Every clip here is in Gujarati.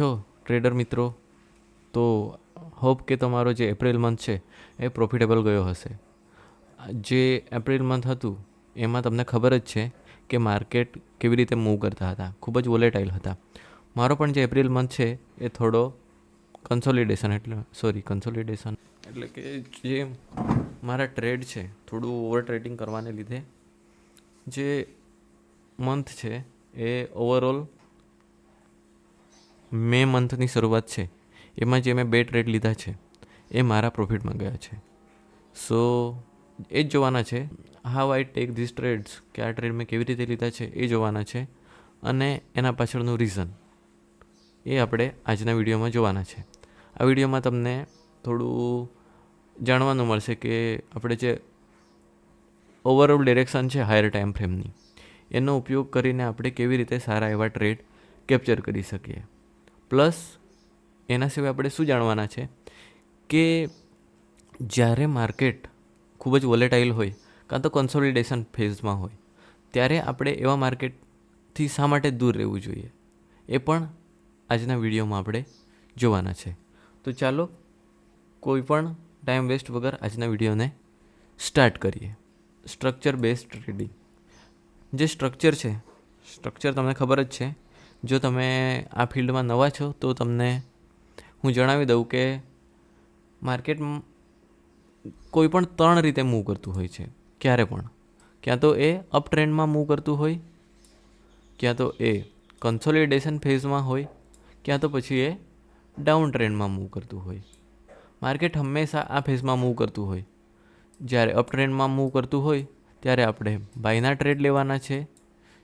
છો ટ્રેડર મિત્રો? તો હોપ કે તમારો જે એપ્રિલ મંથ છે, એ પ્રોફિટેબલ ગયો હશે. જે એપ્રિલ મંથ હતું, એમાં તમને ખબર જ છે કે માર્કેટ કેવી રીતે મૂવ કરતા હતા. ખૂબ જ વોલેટાઇલ હતા. મારો પણ જે એપ્રિલ મંથ છે, એ થોડો કન્સોલિડેશન એટલે સોરી કન્સોલિડેશન એટલે કે જે મારા ટ્રેડ છે, થોડું ઓવર ટ્રેડિંગ કરવાને લીધે, જે મંથ છે, એ ઓવરઓલ મે મંથની શરૂઆત છે. એમાં જે મેં બે ટ્રેડ લીધા છે, એ મારા પ્રોફિટમાં ગયા છે. સો, એ જ જોવાના છે. How I take these trades, કે આ ટ્રેડ મેં કેવી રીતે લીધા છે, એ જોવાના છે. અને એના પાછળનું રીઝન, એ આપણે આજના વિડીયોમાં જોવાના છે. આ વિડીયોમાં તમને થોડું જાણવાનું મળશે કે આપણે જે ઓવરઓલ ડિરેક્શન છે હાયર ટાઈમ ફ્રેમની એનો ઉપયોગ કરીને આપણે કેવી રીતે સારા એવા ટ્રેડ કેપ્ચર કરી શકીએ. પ્લસ એના સિવાય આપણે શું જાણવાના છે? કે જ્યારે માર્કેટ ખૂબ જ વોલેટાઇલ હોય, કાં તો કન્સોલિડેશન ફેઝમાં હોય, ત્યારે આપણે એવા માર્કેટથી શા માટે દૂર રહેવું જોઈએ? એ પણ આજના વિડીયોમાં આપણે જોવાના છે. તો ચાલો, કોઈ પણ ટાઈમ વેસ્ટ વગર આજના વિડીયોને સ્ટાર્ટ કરીએ. સ્ટ્રક્ચર બેસ્ડ ટ્રેડિંગ જે સ્ટ્રક્ચર છે સ્ટ્રક્ચર તમને ખબર જ છે જો તમે આ ફિલ્ડમાં નવા છો, તો તમને હું જણાવી દઉં કે માર્કેટ કોઈ પણ ત્રણ રીતે મૂવ કરતું હોય છે. ક્યારે પણ. ક્યાં તો એ અપ ટ્રેન્ડમાં મૂવ કરતું હોય, ક્યાં તો એ કન્સોલિડેશન ફેઝમાં હોય, ક્યાં તો પછી એ ડાઉન ટ્રેન્ડમાં મૂવ કરતું હોય. માર્કેટ હંમેશા આ ફેઝમાં મૂવ કરતું હોય. જ્યારે અપ ટ્રેન્ડમાં મૂવ કરતું હોય, ત્યારે આપણે બાયના ટ્રેડ લેવાના છે.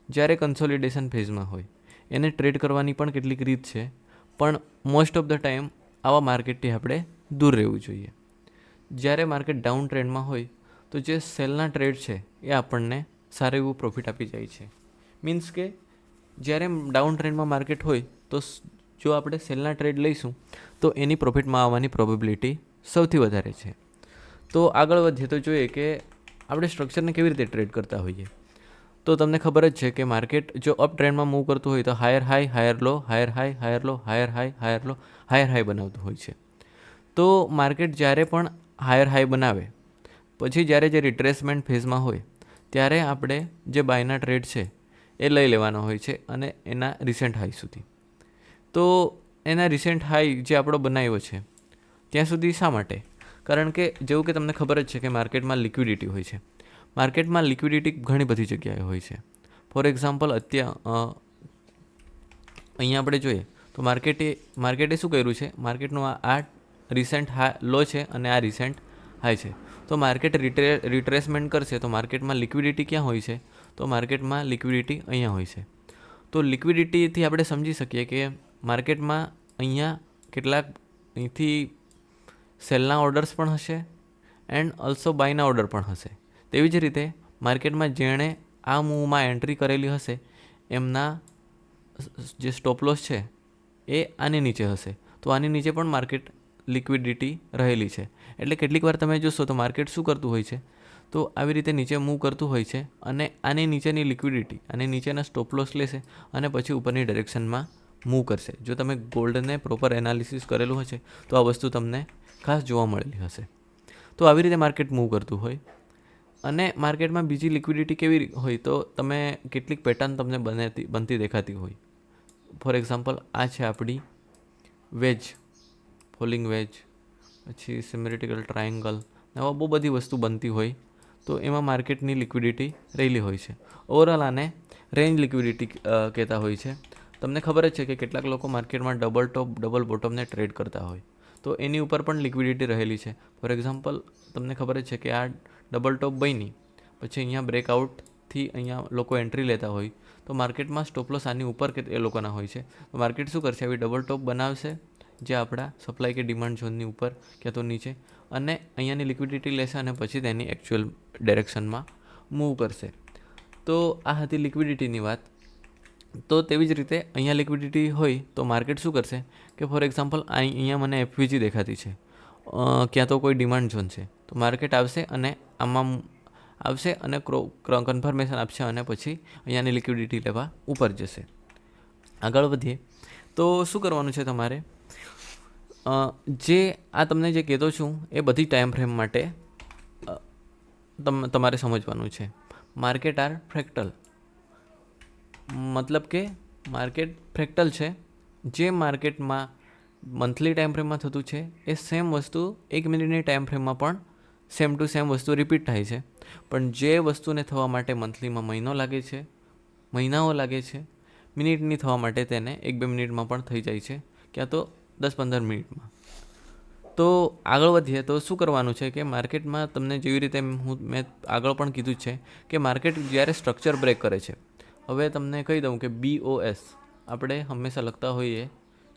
જ્યારે કન્સોલિડેશન ફેઝમાં હોય. એને ટ્રેડ કરવાની પણ કેટલીક રીત છે. પણ મોસ્ટ ઓફ ધ ટાઈમ આવા માર્કેટથી આપણે દૂર રહેવું જોઈએ. જ્યારે માર્કેટ ડાઉન ટ્રેન્ડમાં હોય, તો જે સેલના ટ્રેડ છે, એ આપણને સારું એવું પ્રોફિટ આપી જાય છે. મીન્સ કે જ્યારે ડાઉન ટ્રેન્ડમાં માર્કેટ હોય, તો જો આપણે સેલના ટ્રેડ લઈશું, તો એની પ્રોફિટમાં આવવાની પ્રોબેબિલિટી સૌથી વધારે છે. તો આગળ વધીએ તો જોઈએ કે આપણે સ્ટ્રક્ચરને કેવી રીતે ટ્રેડ કરતા હોઈએ. તો તમને ખબર જ છે કે માર્કેટ જો અપ ટ્રેન્ડમાં મૂવ કરતું હોય તો higher high higher low higher high higher low higher high higher low higher high બનાવતું હોય છે. તો માર્કેટ જ્યારે પણ હાયર હાઈ બનાવે, પછી જ્યારે જે રિટ્રેસમેન્ટ ફેઝમાં હોય, ત્યારે આપણે જે બાયના ટ્રેડ છે, એ લઈ લેવાનો હોય છે અને એના રિસેન્ટ હાઈ સુધી. તો એના રિસેન્ટ હાઈ જે આપણો બનાવ્યો છે, ત્યાં સુધી શા માટે? કારણ કે જેવું કે તમને ખબર જ છે કે માર્કેટમાં લિક્વિડિટી હોય છે. માર્કેટમાં લિક્વિડિટી ઘણી બધી જગ્યાએ હોય છે. ફોર એક્ઝામ્પલ અત્યાર અહીંયા આપણે જોઈએ તો માર્કેટે માર્કેટે શું કર્યું છે? માર્કેટનું આ રિસેન્ટ હા લો છે અને આ રિસેન્ટ હાઈ છે. તો માર્કેટ રિટ્રે રિટ્રેસમેન્ટ કરશે તો માર્કેટમાં લિક્વિડિટી ક્યાં હોય છે? તો માર્કેટમાં લિક્વિડિટી અહીંયા હોય છે. તો લિક્વિડિટીથી આપણે સમજી શકીએ કે માર્કેટમાં અહીંયા કેટલાક અહીંથી સેલના ઓર્ડર્સ પણ હશે એન્ડ ઓલ્સો બાયના ઓર્ડર પણ હશે. તેવી જ રીતે માર્કેટમાં જેણે આ મૂવમાં એન્ટ્રી કરેલી હશે, એમના જે સ્ટોપલોસ છે, એ આની નીચે હશે. તો આની નીચે પણ માર્કેટ લિક્વિડિટી રહેલી છે. એટલે કેટલીક વાર તમે જોશો તો માર્કેટ શું કરતું હોય છે? તો આવી રીતે નીચે મૂવ કરતું હોય છે અને આની નીચેની લિક્વિડિટી અને નીચેના સ્ટોપલોસ લેશે અને પછી ઉપરની ડિરેક્શનમાં મૂવ કરશે. જો તમે ગોલ્ડને પ્રોપર એનાલિસિસ કરેલું હશે, તો આ વસ્તુ તમને ખાસ જોવા મળેલી હશે. તો આવી રીતે માર્કેટ મૂવ કરતું હોય અને માર્કેટમાં બીજી લિક્વિડિટી કેવી હોય તો તમે કેટલીક પેટર્ન તમને બનેતી, બનતી દેખાતી હોય. ફોર એક્ઝામ્પલ આ છે આપણી વેજ ફોલિંગ વેજ પછી સિમેરિટિકલ ટ્રાયંગલ આવા બહુ બધી વસ્તુ બનતી હોય, તો એમાં માર્કેટની લિક્વિડિટી રહેલી હોય છે. ઓવરઓલ આને રેન્જ લિક્વિડિટી કહેતા હોય છે. તમને ખબર જ છે કે કેટલાક લોકો માર્કેટમાં ડબલ ટોપ ડબલ બોટમને ટ્રેડ કરતા હોય. તો એની ઉપર પણ લિક્વિડિટી રહેલી છે. ફોર એક્ઝામ્પલ તમને ખબર જ છે કે આ ડબલ ટોપ બની. પછી અહીંયા બ્રેકઆઉટથી અહીંયા લોકો એન્ટ્રી લેતા હોય. તો માર્કેટમાં સ્ટોપલોસ આની ઉપર કે એ લોકોના હોય છે. તો માર્કેટ શું કરશે? આવી ડબલ ટોપ બનાવશે જે આપણા સપ્લાય કે ડિમાન્ડ ઝોનની ઉપર ક્યાં તો નીચે. અને અહીંયાની લિક્વિડિટી લેશે અને પછી તેની એકચ્યુઅલ ડાયરેક્શનમાં મૂવ કરશે. તો આ હતી લિક્વિડિટીની વાત. તો તેવી જ રીતે અહીંયા લિક્વિડિટી હોય તો માર્કેટ શું કરશે? કે ફોર એક્ઝામ્પલ અહીંયા મને એફવીજી દેખાતી છે. ક્યાં તો કોઈ ડિમાન્ડ ઝોન છે. તો માર્કેટ આવશે અને આમાં આવશે અને ક્રો કન્ફર્મેશન આપશે અને પછી અહીંયાની લિક્વિડિટી લેવા ઉપર જશે. આગળ વધીએ. તો શું કરવાનું છે તમારે? જે આ તમને જે કહેતો છું એ બધી ટાઈમ ફ્રેમ માટે તમ, તમારે સમજવાનું છે. માર્કેટ આર ફ્રેક્ટલ મતલબ કે માર્કેટ ફ્રેક્ટલ છે. જે માર્કેટમાં મંથલી ટાઈમ ફ્રેમમાં થતું છે, એ સેમ વસ્તુ એક મિનિટની ટાઈમ ફ્રેમમાં પણ સેમ ટુ સેમ વસ્તુ રિપીટ થાય છે. પણ જે વસ્તુને થવા માટે મંથલીમાં મહિનો લાગે છે, મહિનાઓ લાગે છે, મિનિટની થવા માટે તેને એક બે મિનિટમાં પણ થઈ જાય છે, ક્યાં તો દસ પંદર મિનિટમાં. તો આગળ વધીએ તો શું કરવાનું છે કે માર્કેટમાં તમને જેવી રીતે હું, મેં આગળ પણ કીધું છે કે માર્કેટ જ્યારે સ્ટ્રક્ચર બ્રેક કરે છે, હવે તમને કહી દઉં કે બીઓએસ આપણે હંમેશા લખતા હોઈએ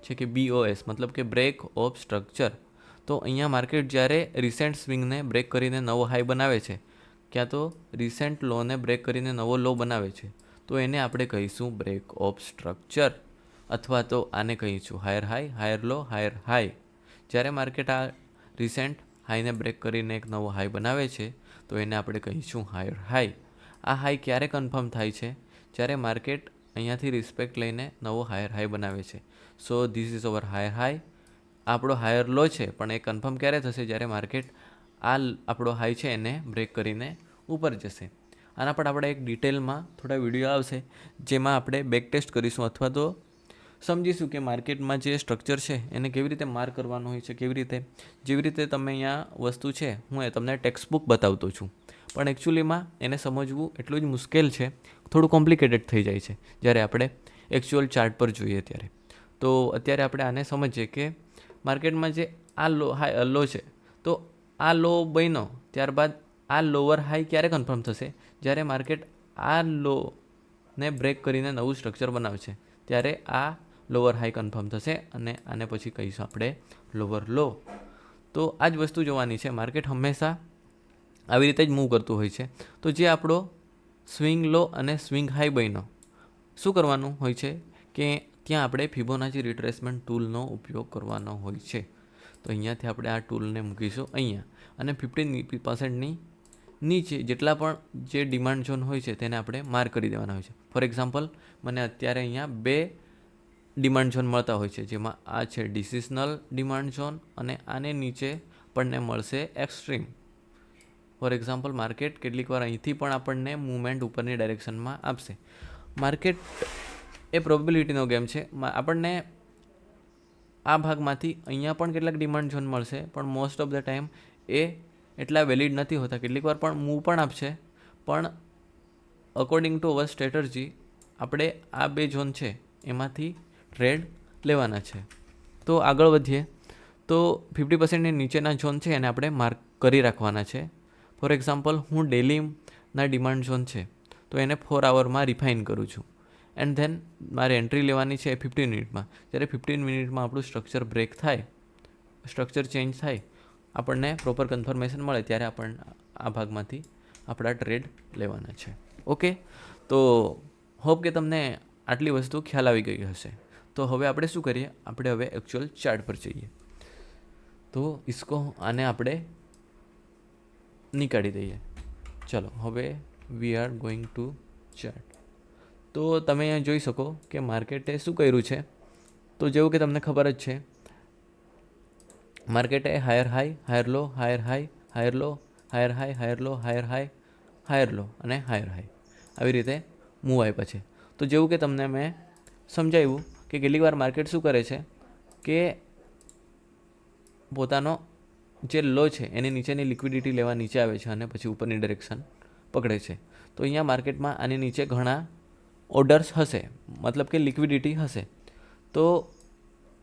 છે કે બીઓએસ મતલબ કે બ્રેક ઓફ સ્ટ્રક્ચર તો અહીંયા માર્કેટ જ્યારે રિસેન્ટ સ્વિંગને બ્રેક કરીને નવો હાઈ બનાવે છે, ક્યાં તો રિસેન્ટ લોને બ્રેક કરીને નવો લો બનાવે છે. તો એને આપણે કહીશું બ્રેક ઓફ સ્ટ્રક્ચર અથવા તો આને કહીશું higher high higher low higher high જ્યારે માર્કેટ આ રિસેન્ટ હાઈને બ્રેક કરીને એક નવો હાઈ બનાવે છે, તો એને આપણે કહીશું હાયર હાઈ આ હાઈ ક્યારે કન્ફર્મ થાય છે? જ્યારે માર્કેટ અહીંયાથી રિસ્પેક્ટ લઈને નવો હાયર હાઈ બનાવે છે. So this is over higher high આપણો હાયર લો છે, પણ એ કન્ફર્મ ક્યારે થશે? જ્યારે માર્કેટ આ આપણો હાઈ છે, એને બ્રેક કરીને ઉપર જશે. આના પર આપણે એક ડિટેલમાં થોડા વીડિયો આવશે, જેમાં આપણે બેક ટેસ્ટ કરીશું, અથવા તો સમજીશું કે માર્કેટમાં જે સ્ટ્રક્ચર છે, એને કેવી રીતે માર્ક કરવાનું હોય છે, કેવી રીતે? જેવી રીતે તમે અહીંયા વસ્તુ છે, હું એ તમને ટેક્સ્ટ બુક બતાવતો છું. પણ એકચ્યુઅલીમાં એને સમજવું એટલું જ મુશ્કેલ છે થોડું કોમ્પ્લિકેટેડ થઈ જાય છે, જ્યારે આપણે એકચ્યુઅલ ચાર્ટ પર જોઈએ ત્યારે. તો અત્યારે આપણે આને સમજીએ કે માર્કેટમાં જે આ લો હાઈ લો છે, તો આ લો બન્યો, ત્યારબાદ આ લોઅર હાઈ ક્યારે કન્ફર્મ થશે? જ્યારે માર્કેટ આ લો ને બ્રેક કરીને નવું સ્ટ્રક્ચર બનાવશે, ત્યારે આ લોઅર હાઈ કન્ફર્મ થશે અને આને પછી કહીશું આપણે લોઅર લો તો આ જ વસ્તુ જોવાની છે, માર્કેટ હંમેશા આવી રીતે જ મૂવ કરતું હોય છે. તો જે આપણો સ્વિંગ લો અને સ્વિંગ હાઈ બન્યો. શું કરવાનું હોય છે? કે ત્યાં આપણે ફિબોનાચી રિટ્રેસમેન્ટ ટૂલનો ઉપયોગ કરવાનો હોય છે. તો અહીંયાથી આપણે આ ટૂલને મૂકીશું અહીંયા. અને ફિફ્ટીન પર્સન્ટની નીચે જેટલા પણ જે ડિમાન્ડ ઝોન હોય છે તેને આપણે માર્ક કરી દેવાના હોય છે. ફોર એક્ઝામ્પલ, મને અત્યારે અહીંયા બે ડિમાન્ડ ઝોન મળતા હોય છે. જેમાં આ છે ડિસિઝનલ ડિમાન્ડ ઝોન અને આને નીચે આપણને મળશે એક્સ્ટ્રીમ. ફોર એક્ઝામ્પલ, માર્કેટ કેટલીક વાર અહીંથી પણ આપણને મૂવમેન્ટ ઉપરની ડાયરેક્શનમાં આપશે. માર્કેટ એ પ્રોબેબિલિટીનો ગેમ છે. આપણને આ ભાગમાંથી અહીંયા પણ કેટલાક ડિમાન્ડ ઝોન મળશે, પણ મોસ્ટ ઓફ ધ ટાઈમ એ એટલા વેલિડ નથી હોતા. કેટલીક વાર પણ મૂવ પણ આપશે, પણ અકોર્ડિંગ ટુ અવર સ્ટ્રેટર્જી આપણે આ બે ઝોન છે, એમાંથી ટ્રેડ લેવાના છે. તો આગળ વધીએ. તો ફિફ્ટી પર્સન્ટની નીચેના ઝોન છે, એને આપણે માર્ક કરી રાખવાના છે. ફોર એક્ઝામ્પલ હું ડેલીના ડિમાન્ડ ઝોન છે, તો એને ફોર આવરમાં રિફાઇન કરું છું. એન્ડ ધેન મારે એન્ટ્રી લેવાની છે ફિફ્ટીન મિનિટમાં જ્યારે ફિફ્ટીન મિનિટમાં આપણું સ્ટ્રક્ચર બ્રેક થાય સ્ટ્રક્ચર ચેન્જ થાય, આપણને પ્રોપર કન્ફર્મેશન મળે ત્યારે આપણને આ ભાગમાંથી આપણા ટ્રેડ લેવાના છે. ઓકે તો હોપ કે તમને આટલી વસ્તુ ખ્યાલ આવી ગઈ હશે. તો હવે આપણે શું કરીએ? આપણે હવે એકચ્યુઅલ ચાર્ટ પર જઈએ. તો ઇસકો આને આપણે નીકાળી દઈએ. ચલો, હવે we are going to chart તો તમે અહીંયા જોઈ શકો કે માર્કેટે શું કર્યું છે? તો જેવું કે તમને ખબર જ છે, માર્કેટે higher high higher low higher high higher low higher high higher low higher high higher low અને હાયર હાઈ આવી રીતે મૂવ આપ્યા છે. તો જેવું કે તમને મેં સમજાવ્યું કે કેટલીક વાર માર્કેટ શું કરે છે? કે પોતાનો જે લો છે, એની નીચેની લિક્વિડિટી લેવા નીચે આવે છે અને પછી ઉપરની ડિરેક્શન પકડે છે. તો અહીંયા માર્કેટમાં આની નીચે ઘણા ઓર્ડર્સ હશે, મતલબ કે લિક્વિડિટી હશે. તો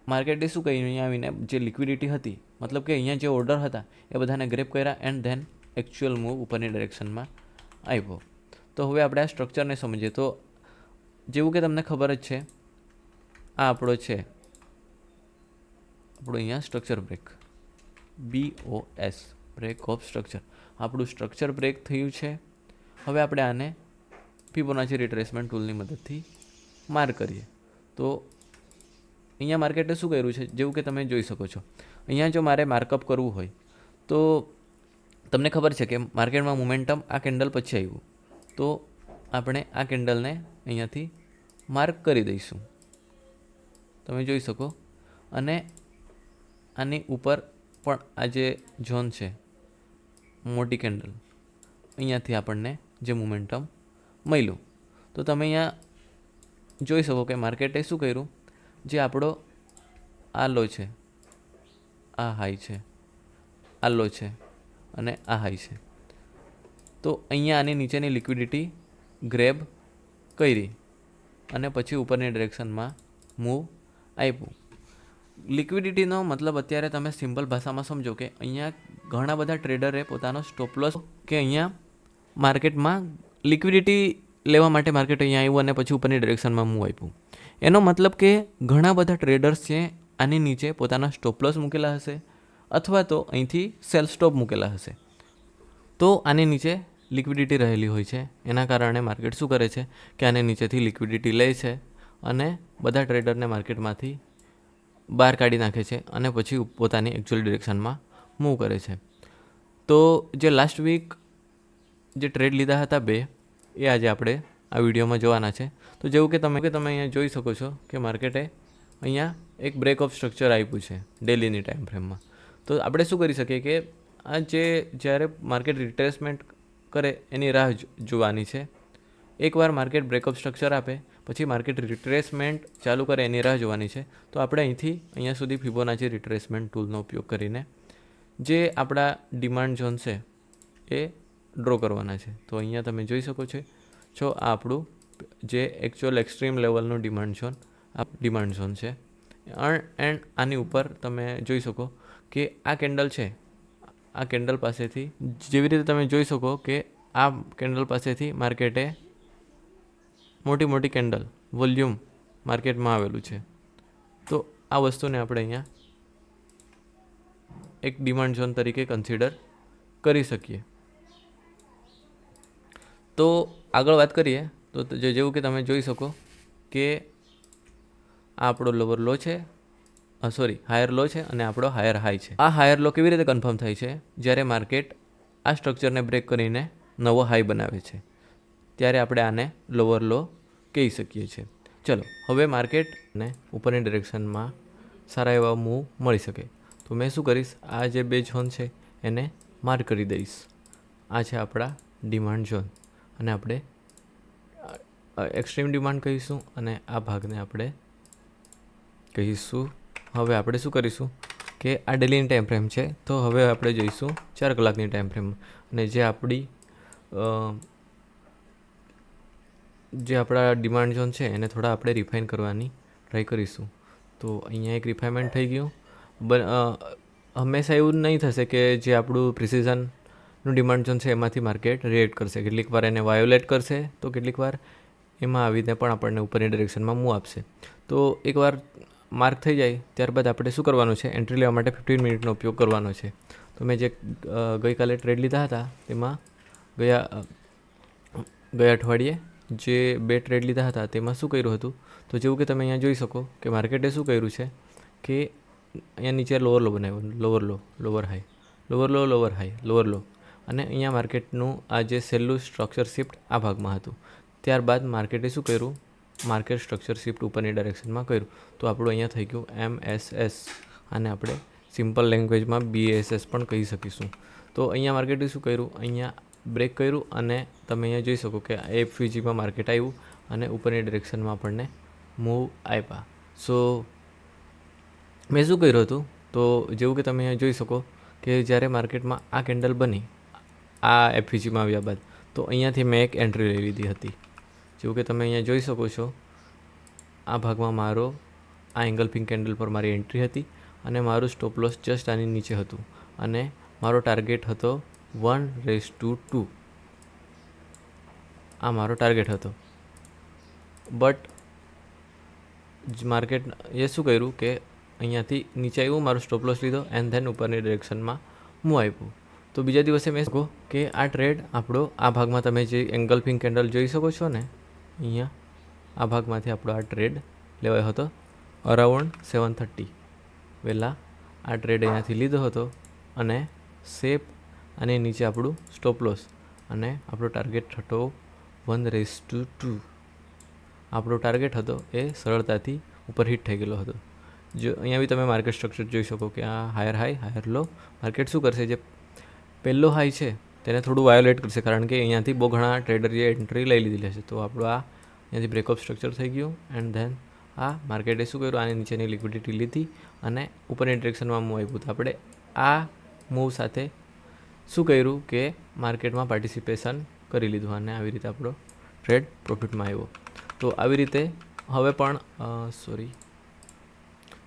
માર્કેટે શું કહ્યું? અહીંયા આવીને જે લિક્વિડિટી હતી, મતલબ કે અહીંયા જે ઓર્ડર હતા, એ બધાને ગ્રેપ કર્યા એન્ડ ધેન એકચ્યુઅલ મૂવ ઉપરની ડિરેક્શનમાં આવ્યો. તો હવે આપણે આ સ્ટ્રક્ચરને સમજીએ. તો જેવું કે તમને ખબર જ છે, આ આપણો છે, આપણો અહીંયા structure break B O S break of structure આપણું સ્ટ્રક્ચર બ્રેક થયું છે. હવે આપણે આને ફિબોનાચી રિટ્રેસમેન્ટ ટૂલની મદદથી માર્ક કરીએ. તો અહીંયા માર્કેટે શું કર્યું છે? જેવું કે તમે જોઈ શકો છો. અહીંયા જો મારે માર્કઅપ કરવું હોય, તો તમને ખબર છે કે માર્કેટમાં મોમેન્ટમ આ કેન્ડલ પછી આવ્યું. તો આપણે આ કેન્ડલને અહીંયાથી માર્ક કરી દઈશું. તમે જોઈ શકો. અને આની ઉપર પણ આ જે ઝોન છે, મોટી કેન્ડલ, અહીંયાથી આપણને જે મોમેન્ટમ મળ્યું. તો તમે અહીંયા જોઈ શકો કે માર્કેટે શું કર્યું? જે આપણો આ લો છે, આ હાઈ છે આ લો છે અને આ હાઈ છે. તો અહીંયા આની નીચેની લિક્વિડિટી ગ્રેબ કરી અને પછી ઉપરની ડિરેક્શનમાં મૂવ આપ્યું. લિક્વિડિટીનો મતલબ અત્યારે તમે સિમ્પલ ભાષામાં સમજો કે અહીંયા ઘણા બધા ટ્રેડરે પોતાનો સ્ટોપલોસ કે અહીંયા માર્કેટમાં લિક્વિડિટી લેવા માટે માર્કેટ અહીંયા આવ્યું અને પછી ઉપરની ડિરેક્શનમાં મૂવ આપ્યું. એનો મતલબ કે ઘણા બધા ટ્રેડર્સ છે, આની નીચે પોતાના સ્ટોપલોસ મૂકેલા હશે અથવા તો અહીંથી સેલ સ્ટોપ મૂકેલા હશે. તો આની નીચે લિક્વિડિટી રહેલી હોય છે. એના કારણે માર્કેટ શું કરે છે? કે આને નીચેથી લિક્વિડિટી લે છે અને બધા ટ્રેડરને માર્કેટમાંથી બહાર કાઢી નાખે છે અને પછી પોતાની એકચ્યુઅલ ડિરેક્શનમાં મૂવ કરે છે. તો જે લાસ્ટ વીક જે ટ્રેડ લીધા હતા બે, એ આજે આપણે આ વિડીયોમાં જોવાના છે. તો જેવું કે તમે કે તમે અહીંયા જોઈ શકો છો કે માર્કેટે અહીંયા એક બ્રેક ઓફ સ્ટ્રક્ચર આપ્યું છે ડેલીની ટાઈમ ફ્રેમમાં તો આપણે શું કરી શકીએ કે આ જે જ્યારે માર્કેટ રિટ્રેસમેન્ટ કરે એની રાહ જોવાની છે. એકવાર માર્કેટ બ્રેકઅપ સ્ટ્રક્ચર આપે પછી માર્કેટ રિટ્રેસમેન્ટ ચાલુ કરે એની રાહ જોવાની છે. તો આપણે અહીંથી અહીંયા સુધી ફિબોનાચી રિટ્રેસમેન્ટ ટૂલનો ઉપયોગ કરીને જે આપણા ડિમાન્ડ ઝોન છે એ ડ્રો કરવાના છે. તો અહીંયા તમે જોઈ શકો છો. છો આ આપણું જે એકચ્યુઅલ એક્સ્ટ્રીમ લેવલનું ડિમાન્ડ ઝોન, આ ડિમાન્ડ ઝોન છે. એન્ડ આની ઉપર તમે જોઈ શકો કે આ કેન્ડલ છે. આ કેન્ડલ પાસેથી, જેવી રીતે તમે જોઈ શકો કે આ કેન્ડલ પાસેથી માર્કેટે મોટી મોટી કેન્ડલ, વોલ્યુમ માર્કેટમાં આવેલું છે. તો આ વસ્તુને આપણે અહીંયા એક ડિમાન્ડ ઝોન તરીકે કન્સિડર કરી શકીએ. તો આગળ વાત કરીએ, તો જેવું કે તમે જોઈ શકો કે આ આપણો લોવર લો છે સોરી હાયર લો છે અને આપણો હાયર હાઈ છે. આ હાયર લો કેવી રીતે કન્ફર્મ થાય છે? જ્યારે માર્કેટ આ સ્ટ્રક્ચરને બ્રેક કરીને નવો હાઈ બનાવે છે. ત્યારે આપણે આને લોવર લો કહી શકીએ છીએ. ચલો, હવે માર્કેટને ઉપરની ડિરેક્શનમાં સારા એવા મૂવ મળી શકે. તો મેં શું કરીશ? આ જે બે ઝોન છે, એને માર્ક કરી દઈશ. આ છે આપણા ડિમાન્ડ ઝોન અને આપણે એક્સ્ટ્રીમ ડિમાન્ડ કહીશું અને આ ભાગને આપણે કહીશું. હવે આપણે શું કરીશું કે આ ડેલીની ટાઈમ ફ્રેમ છે. તો હવે આપણે જઈશું ચાર કલાકની ટાઈમ ફ્રેમ અને જે આપણી જે આપણા ડિમાન્ડ ઝોન છે, એને થોડા આપણે રિફાઇન કરવાની ટ્રાય કરીશું. તો અહીંયા એક રિફાઇનમેન્ટ થઈ ગયું. હંમેશા એવું નહીં થશે કે જે આપણું પ્રિસિઝનનું ડિમાન્ડ ઝોન છે, એમાંથી માર્કેટ રિએક્ટ કરશે. કેટલીક વાર એને વાયોલેટ કરશે, તો કેટલીક વાર એમાં આવીને પણ આપણને ઉપરની ડિરેક્શનમાં મૂવ આપશે. તો એકવાર માર્ક થઈ જાય, ત્યારબાદ આપણે શું કરવાનું છે? એન્ટ્રી લેવા માટે ફિફ્ટીન મિનિટનો ઉપયોગ કરવાનો છે. તો મેં જે ગઈકાલે ટ્રેડ લીધા હતા, તેમાં ગયા ગયા અઠવાડિયે જે બે ટ્રેડ લીધા હતા તેમાં શું કર્યું હતું? તો જેવું કે તમે અહીંયા જોઈ શકો કે માર્કેટે શું કર્યું છે કે અહીંયા નીચે લોઅર લો બનાવ્યો lower low lower high lower low lower high lower low અને અહીંયા માર્કેટનું આ જે છેલ્લું સ્ટ્રક્ચર શિફ્ટ આ ભાગમાં હતું. ત્યારબાદ માર્કેટે શું કર્યું? માર્કેટ સ્ટ્રક્ચર શિફ્ટ ઉપરની ડાયરેક્શનમાં કર્યું. તો આપણું અહીંયા થઈ ગયું એમ એસ એસ અને આપણે સિમ્પલ લેંગ્વેજમાં બીએસએસ પણ કહી શકીશું. તો અહીંયા માર્કેટે શું કર્યું? અહીંયા બ્રેક કર્યું અને તમે અહીંયા જોઈ શકો કે એફવીજીમાં માર્કેટ આવ્યું અને ઉપરની ડિરેક્શનમાં આપણને મૂવ આપ્યા સો મેં શું કર્યું હતું? તો જેવું કે તમે અહીંયા જોઈ શકો કે જ્યારે માર્કેટમાં આ કેન્ડલ બની, આ એફવીજીમાં આવ્યા બાદ, તો અહીંયાથી મેં એક એન્ટ્રી લઈ લીધી હતી. જેવું કે તમે અહીંયા જોઈ શકો છો, આ ભાગમાં મારો, આ એંગલ પિંક કેન્ડલ પર મારી એન્ટ્રી હતી અને મારું સ્ટોપ લોસ જસ્ટ આની નીચે હતું. અને મારો ટાર્ગેટ હતો વન રેસ ટુ ટુ. આ મારો ટાર્ગેટ હતો. બટ માર્કેટ એ શું કર્યું કે અહીંયાથી નીચે આવ્યું, મારો સ્ટોપ લોસ લીધો એન્ડ ધેન ઉપરની ડિરેક્શનમાં હું આપ્યું. તો બીજા દિવસે મેં કહું કે આ ટ્રેડ આપણો આ ભાગમાં તમે જે એંગલ પિંક કેન્ડલ જોઈ શકો છો ને, અહીંયા આ ભાગમાંથી આપણો આ ટ્રેડ લેવાયો હતો અરાઉન્ડ સેવન થર્ટી વહેલા આ ટ્રેડ અહીંયાથી લીધો હતો અને સેપ અને નીચે આપણું સ્ટોપ લોસ અને આપણો ટાર્ગેટ હતો વન રેસ ટુ ટુ આપણો ટાર્ગેટ હતો એ સરળતાથી ઉપર હિટ થઈ ગયેલો હતો. જો અહીંયા બી તમે માર્કેટ સ્ટ્રક્ચર જોઈ શકો કે આ higher high higher low market શું કરશે? જે પહેલો હાઈ છે, તેને થોડું વાયોલેટ કરશે, કારણ કે અહીંયાથી બહુ ઘણા ટ્રેડરીએ એન્ટ્રી લઈ લીધી છે તો આપણું આ અહીંયાથી બ્રેકઅપ સ્ટ્રક્ચર થઈ ગયું એન્ડ ધેન આ માર્કેટે શું કર્યું? આની નીચેની લિક્વિડિટી લીધી અને ઉપરની ડિરેક્શનમાં મૂવ આપ્યું. તો આપણે આ મૂવ સાથે શું કર્યું કે માર્કેટમાં પાર્ટિસિપેશન કરી લીધું અને આવી રીતે આપણો ટ્રેડ પ્રોફિટમાં આવ્યો? તો આવી રીતે હવે પણ સોરી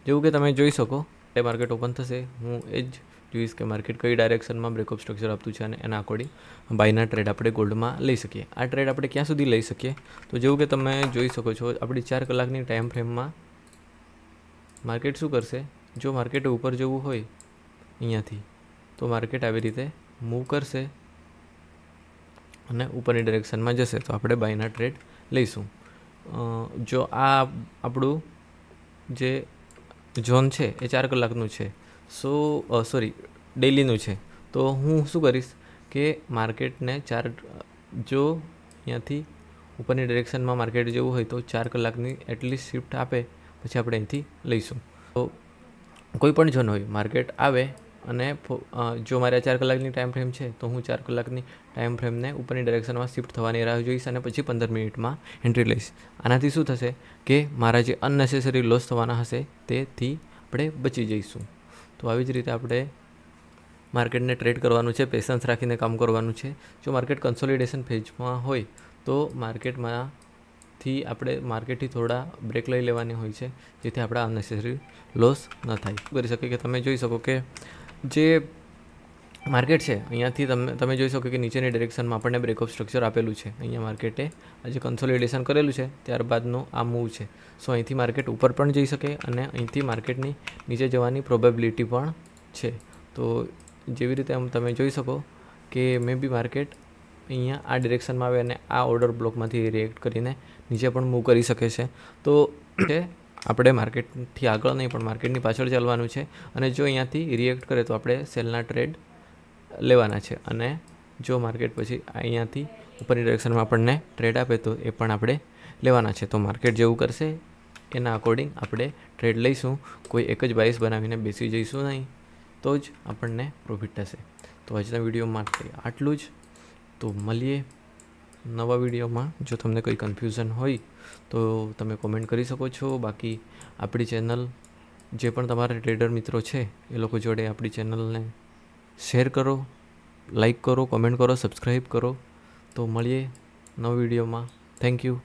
જેવું કે તમે જોઈ શકો, એ માર્કેટ ઓપન થશે. હું એ જ જોઈશ કે માર્કેટ કઈ ડાયરેક્શનમાં બ્રેકઅપ સ્ટ્રક્ચર આપતું છે અને એના અકોર્ડિંગ બાયના ટ્રેડ આપણે ગોલ્ડમાં લઈ શકીએ. આ ટ્રેડ આપણે ક્યાં સુધી લઈ શકીએ? તો જેવું કે તમે જોઈ શકો છો, આપણી ચાર કલાકની ટાઈમ ફ્રેમમાં માર્કેટ શું કરશે? જો માર્કેટ ઉપર જવું હોય અહીંયાથી, તો માર્કેટ આવી રીતે મૂવ કરશે અને ઉપરની ડિરેક્શનમાં જશે. તો આપણે બાયના ટ્રેડ લઈશું. જો આ આપણું જે ઝોન છે, એ ચાર કલાકનું છે. સો સોરી ડેલીનું છે. તો હું શું કરીશ કે માર્કેટને ચાર, જો અહીંયાથી ઉપરની ડિરેક્શનમાં માર્કેટ જવું હોય તો ચાર કલાકની એટલીસ્ટ શિફ્ટ આપે. પછી આપણે અહીંથી લઈશું. તો કોઈ પણ ઝોન હોય માર્કેટ આવે અને જો મારે ચાર કલાકની ટાઈમ ફ્રેમ છે, તો હું ચાર કલાકની ટાઈમ ફ્રેમને ઉપરની ડાયરેક્શનમાં શિફ્ટ થવાની રાહ જોઈશ અને પછી પંદર મિનિટમાં એન્ટ્રી લઈશ. આનાથી શું થશે કે મારા જે અનનેસેસરી લોસ થવાના હશે, તેથી આપણે બચી જઈશું. તો આવી જ રીતે આપણે માર્કેટને ટ્રેડ કરવાનું છે પેશન્સ રાખીને કામ કરવાનું છે. જો માર્કેટ કન્સોલિડેશન ફેજમાં હોય, તો માર્કેટમાંથી આપણે માર્કેટથી થોડા બ્રેક લઈ લેવાની હોય છે, જેથી આપણા અનનેસેસરી લોસ ન થાય. કરી શકે કે તમે જોઈ શકો કે જે માર્કેટ છે, અહીંયાથી તમે તમે જોઈ શકો કે નીચેની ડિરેક્શનમાં આપણને બ્રેકઅપ સ્ટ્રક્ચર આપેલું છે. અહીંયા માર્કેટે આજે કન્સોલિડેશન કરેલું છે, ત્યારબાદનું આ મૂવ છે. સો અહીંથી માર્કેટ ઉપર પણ જઈ શકે અને અહીંથી માર્કેટની નીચે જવાની પ્રોબેબિલિટી પણ છે. તો જેવી રીતે આમ તમે જોઈ શકો કે મે બી માર્કેટ અહીંયા આ ડિરેક્શનમાં આવે અને આ ઓર્ડર બ્લોકમાંથી રિએક્ટ કરીને નીચે પણ મૂવ કરી શકે છે. તો આપણે માર્કેટથી આગળ નહીં, પણ માર્કેટની પાછળ ચાલવાનું છે. અને જો અહીંયાથી રિએક્ટ કરે તો આપણે સેલના ટ્રેડ લેવાના છે. અને જો માર્કેટ પછી અહીંયાથી ઉપરની ડિરેક્શનમાં આપણને ટ્રેડ આપે તો એ પણ આપણે લેવાના છે. તો માર્કેટ જેવું કરશે, એના અકોર્ડિંગ આપણે ટ્રેડ લઈશું. કોઈ એક જ બાઇસ બનાવીને બેસી જઈશું નહીં, તો જ આપણને પ્રોફિટ થશે. તો આજના વીડિયો માટે આટલું જ. તો મળીએ. નવા વિડીયોમાં. જો તમને કોઈ કન્ફ્યુઝન હોય, તો તમે કોમેન્ટ કરી શકો છો. બાકી આપણી ચેનલ જે પણ તમારા ટ્રેડર મિત્રો છે, એ લોકો જોડે આપણી ચેનલને શેર કરો લાઈક કરો કોમેન્ટ કરો સબસ્ક્રાઈબ કરો. તો મળીએ નવા વિડીયોમાં. Thank you